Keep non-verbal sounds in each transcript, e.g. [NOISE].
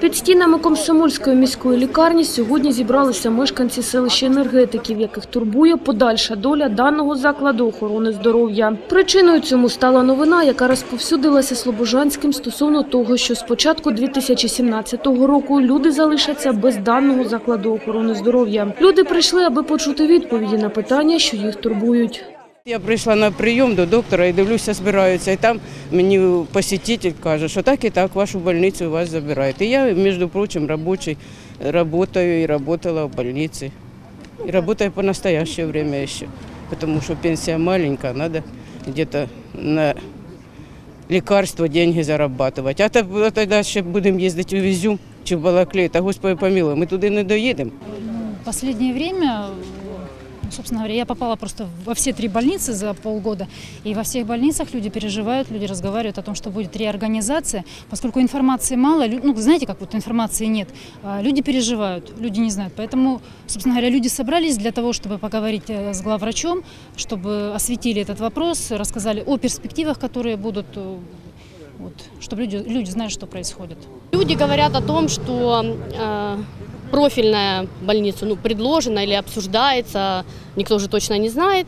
Під стінами Комсомольської міської лікарні сьогодні зібралися мешканці селища енергетиків, яких турбує подальша доля даного закладу охорони здоров'я. Причиною цьому стала новина, яка розповсюдилася Слобожанським стосовно того, що з початку 2017 року люди залишаться без даного закладу охорони здоров'я. Люди прийшли, аби почути відповіді на питання, що їх турбують. Я прийшла на прийом до доктора і дивлюся, збираються. І там мені посетитель каже, що так і так вашу больницю вас забирають. І я, між прочим, робочий, работаю і работала в больниці. І работаю по настоящее время ще. Потому що пенсія маленька, надо где-то на лекарства деньги зарабатывать. А то- тоді ще будемо їздити у Візюм чи в Балаклей, та Господи помилуй, ми туди не доїдемо. последнее время, собственно говоря, я попала просто во все три больницы за полгода, и во всех больницах люди переживают, люди разговаривают о том, что будет реорганизация, поскольку информации мало, ну, знаете, как вот информации нет, а люди переживают, люди не знают, поэтому, собственно говоря, люди собрались для того, чтобы поговорить э, с главврачом, чтобы осветили этот вопрос, рассказали о перспективах, которые будут, э, вот, чтобы люди, люди знали, что происходит. Люди говорят о том, что э, профильная больница ну, предложена или обсуждается, никто уже точно не знает,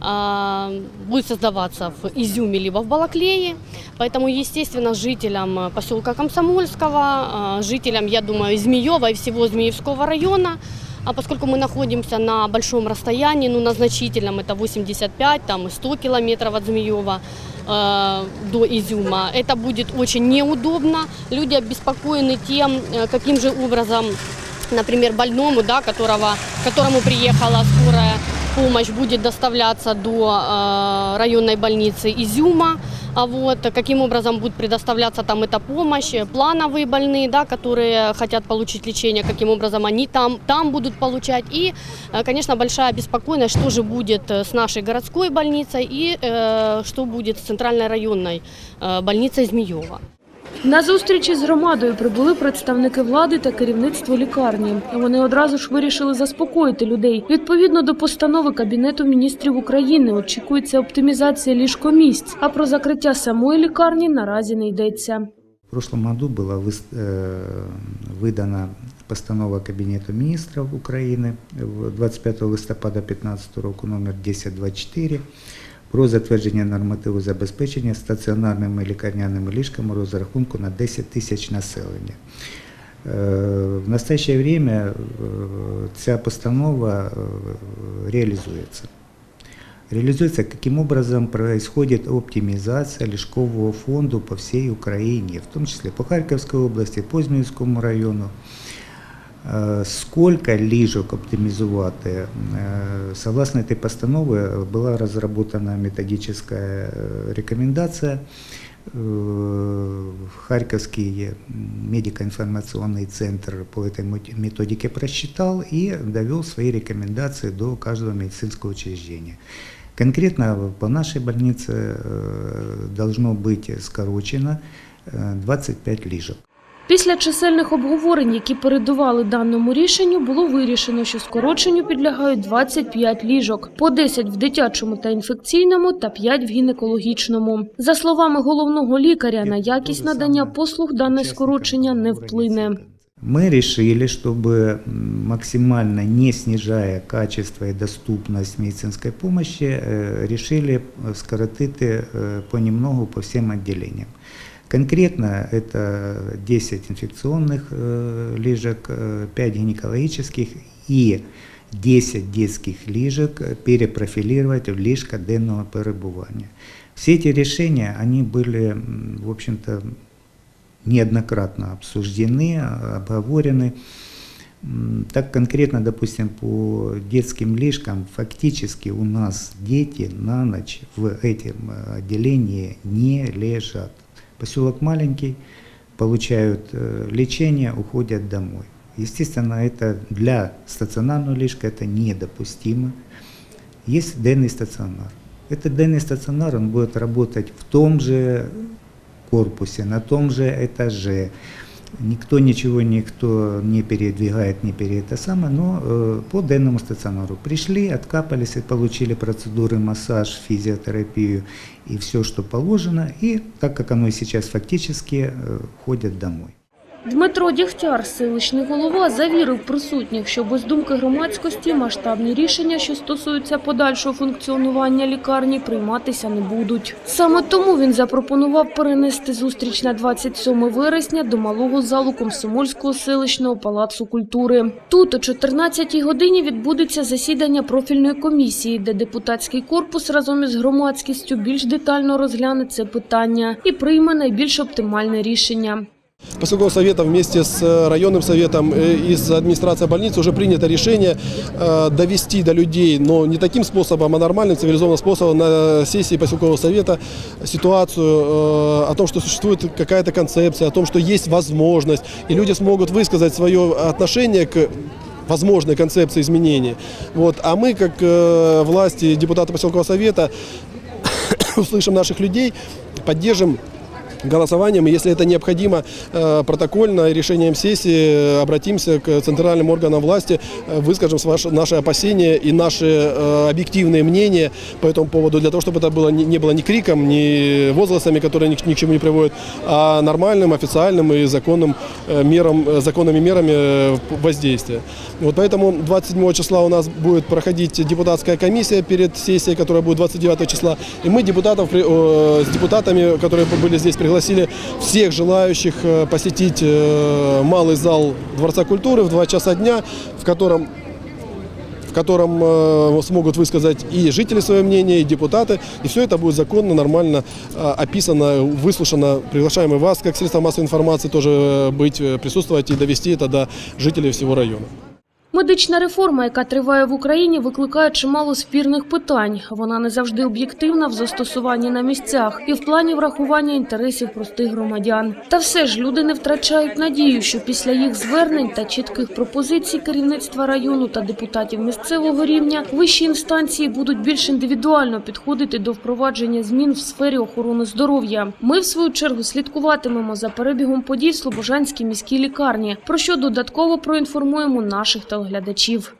а, будет создаваться в Изюме либо в Балаклее. Поэтому, естественно, жителям поселка Комсомольского, а, жителям, я думаю, Змеева и всего Змеевского района, а поскольку мы находимся на большом расстоянии, ну, на значительном, это 85, там и 100 километров от Змеева, э, до Изюма. Это будет очень неудобно. Люди обеспокоены тем, э, каким же образом, например, больному, да, которого, которому приехала скорая помощь, будет доставляться до э, районной больницы Изюма. А вот каким образом будет предоставляться там эта помощь, плановые больные, да, которые хотят получить лечение, каким образом они там, там будут получать. И, э, конечно, большая обеспокоенность, что же будет э, с нашей городской больницей и э, что будет с центральной районной э, больницей Змеева. На зустрічі з громадою прибули представники влади та керівництво лікарні. Вони одразу ж вирішили заспокоїти людей. Відповідно до постанови Кабінету міністрів України очікується оптимізація ліжкомісць, а про закриття самої лікарні наразі не йдеться. В прошлом году была выс- э, выдана постанова Кабинета министров Украины в 25 листопада 2015 року номер 1024 про затвердження нормативу забезпечення стаціонарними лікарняними ліжками розрахунку на 10 тисяч населення. Е, В настоящее время е, ця постанова е, реализуется. Реализуется, каким образом происходит оптимизация лежкового фонда по всей Украине, в том числе по Харьковской области, по Змеевскому району. Е, Сколько ліжок оптимізувати? Е, Согласно этой постанове была разработана методическая э, рекомендация. Э, Харьковский медико-информационный центр по этой мет- методике просчитал и довел свои рекомендации до каждого медицинского учреждения. Конкретно по нашей больнице э, должно быть скорочено э, 25 ліжок. Після чисельних обговорень, які передували даному рішенню, було вирішено, що скороченню підлягають 25 ліжок, по 10 в дитячому та інфекційному та 5 в гінекологічному. За словами головного лікаря, на якість надання послуг дане скорочення не вплине. Мы решили, чтобы м, максимально не снижая качество и доступность медицинской помощи, э, решили э, скоротить э, понемногу по всем отделениям. Конкретно это 10 инфекционных э, лежек, э, 5 гинекологических и 10 детских ліжок перепрофилировать в ліжка денного перебування. Все эти решения, они были, в общем-то, неоднократно обсуждены, обговорены. Так конкретно, допустим, по детским лишкам, фактически у нас дети на ночь в этом э, отделении не лежат. Поселок маленький, получают э, лечение, уходят домой. Естественно, это для стационарного лишка это недопустимо. Есть денный стационар. Этот денный стационар, он будет работать в том же корпусе, на том же этаже. Никто ничего, никто не передвигает, не пере это самое, но э, по денному стационару пришли, откапались и получили процедуры, массаж, физиотерапию и все, что положено, и так как оно сейчас фактически, э, ходят домой. Дмитро Дігтяр, селищний голова, завірив присутніх, що без думки громадськості масштабні рішення, що стосуються подальшого функціонування лікарні, прийматися не будуть. Саме тому він запропонував перенести зустріч на 27 вересня до малого залу Комсомольського селищного палацу культури. Тут о 14 годині відбудеться засідання профільної комісії, де депутатський корпус разом із громадськістю більш детально розгляне це питання і прийме найбільш оптимальне рішення. Поселкового совета вместе с э, районным советом э, и с администрацией больницы уже принято решение э, довести до людей, но не таким способом, а нормальным цивилизованным способом на сессии поселкового совета ситуацию о том, что существует какая-то концепция, о том, что есть возможность, и люди смогут высказать свое отношение к возможной концепции изменений. Вот. А мы, как власти, депутаты поселкового совета, [COUGHS] услышим наших людей, поддержим голосованием, и если это необходимо э, протокольно решением сессии, э, обратимся к центральным органам власти, э, выскажем наши опасения и наши объективные мнения по этому поводу, для того, чтобы это было, не было ни криком, ни возгласами, которые ни, ни к чему не приводят, а нормальным, официальным и законным мерам, законными мерами воздействия. Вот поэтому 27 числа у нас будет проходить депутатская комиссия перед сессией, которая будет 29 числа. И мы депутатов, с депутатами, которые были здесь, пригласили всех желающих э, посетить э, малый зал Дворца культуры в 2 часа дня, в котором в котором э, смогут высказать и жители свое мнение, и депутаты. И все это будет законно, нормально э, описано, выслушано. Приглашаем и вас, как средство массовой информации, тоже э, быть, присутствовать и довести это до жителей всего района. Медична реформа, яка триває в Україні, викликає чимало спірних питань. Вона не завжди об'єктивна в застосуванні на місцях і в плані врахування інтересів простих громадян. Та все ж люди не втрачають надію, що після їх звернень та чітких пропозицій керівництва району та депутатів місцевого рівня вищі інстанції будуть більш індивідуально підходити до впровадження змін в сфері охорони здоров'я. Ми, в свою чергу, слідкуватимемо за перебігом подій в Слобожанській міській лікарні, про що додатково проінформуємо наших телеглядачів.